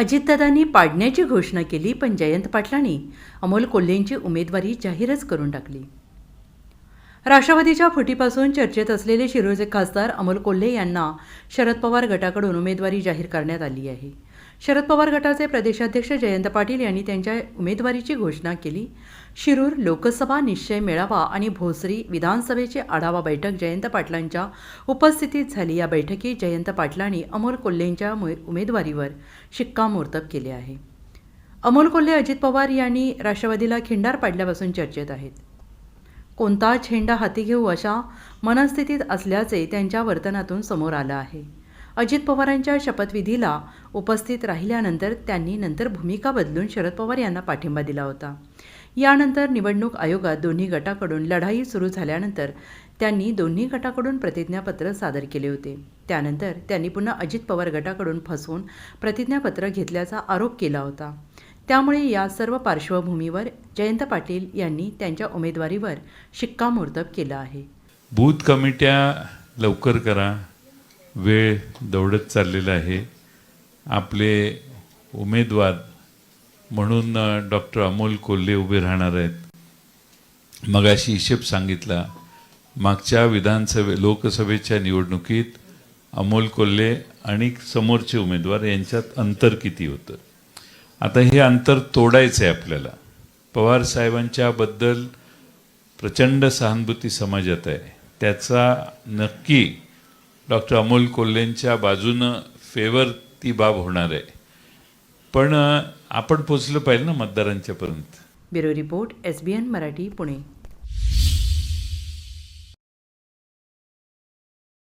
अजितदादांनी पाडण्याची घोषणा केली पण जयंत पाटलांनी अमोल कोल्हेंची उमेदवारी जाहीरच करून टाकली. राष्ट्रवादीच्या फुटीपासून चर्चेत असलेले शिरोळचे खासदार अमोल कोल्हे यांना शरद पवार गटाकडून उमेदवारी जाहीर करण्यात आली आहे. शरद पवार गटाचे प्रदेशाध्यक्ष जयंत पाटील यांनी त्यांच्या उमेदवारीची घोषणा केली. शिरूर लोकसभा निश्चय मेळावा आणि भोसरी विधानसभेची आढावा बैठक जयंत पाटलांच्या उपस्थितीत झाली. या बैठकीत जयंत पाटलांनी अमोल कोल्हेंच्या उमेदवारीवर शिक्कामोर्तब केले आहे. अमोल कोल्हे अजित पवार यांनी राष्ट्रवादीला खिंडार पाडल्यापासून चर्चेत आहेत. कोणता झेंडा हाती घेऊ अशा मनस्थितीत असल्याचे त्यांच्या वर्तनातून समोर आलं आहे. अजित पवारांच्या शपथविधीला उपस्थित राहिल्यानंतर त्यांनी नंतर भूमिका बदलून शरद पवार यांना पाठिंबा दिला होता. यानंतर निवडणूक आयोगात दोन्ही गटाकडून लढाई सुरू झाल्यानंतर त्यांनी दोन्ही गटाकडून प्रतिज्ञापत्र सादर केले होते. त्यानंतर त्यांनी पुन्हा अजित पवार गटाकडून फसवून प्रतिज्ञापत्र घेतल्याचा आरोप केला होता. त्यामुळे या सर्व पार्श्वभूमीवर जयंत पाटील यांनी त्यांच्या उमेदवारीवर शिक्कामोर्तब केलं आहे. बूथ कमिट्या लवकर करा. वेळ दौडत चाललेला आहे. आपले उमेदवार म्हणून डॉक्टर अमोल कोल्हे उभे राहणार आहेत. मगाशी हिशेब सांगितला मागच्या विधानसभे लोकसभेच्या निवडणुकीत अमोल कोल्हे आणि समोरचे उमेदवार यांच्यात अंतर किती होतं? आता हे अंतर तोडायचं आहे आपल्याला. पवार साहेबांच्याबद्दल प्रचंड सहानुभूती समाजात आहे. त्याचा नक्की डॉक्टर अमोल कोल्हेंच्या बाजूनं फेवर ती बाब होणार आहे. पण आपण पोचलं पाहिजे ना मतदारांच्यापर्यंत. Bureau report S B N Marathi Pune.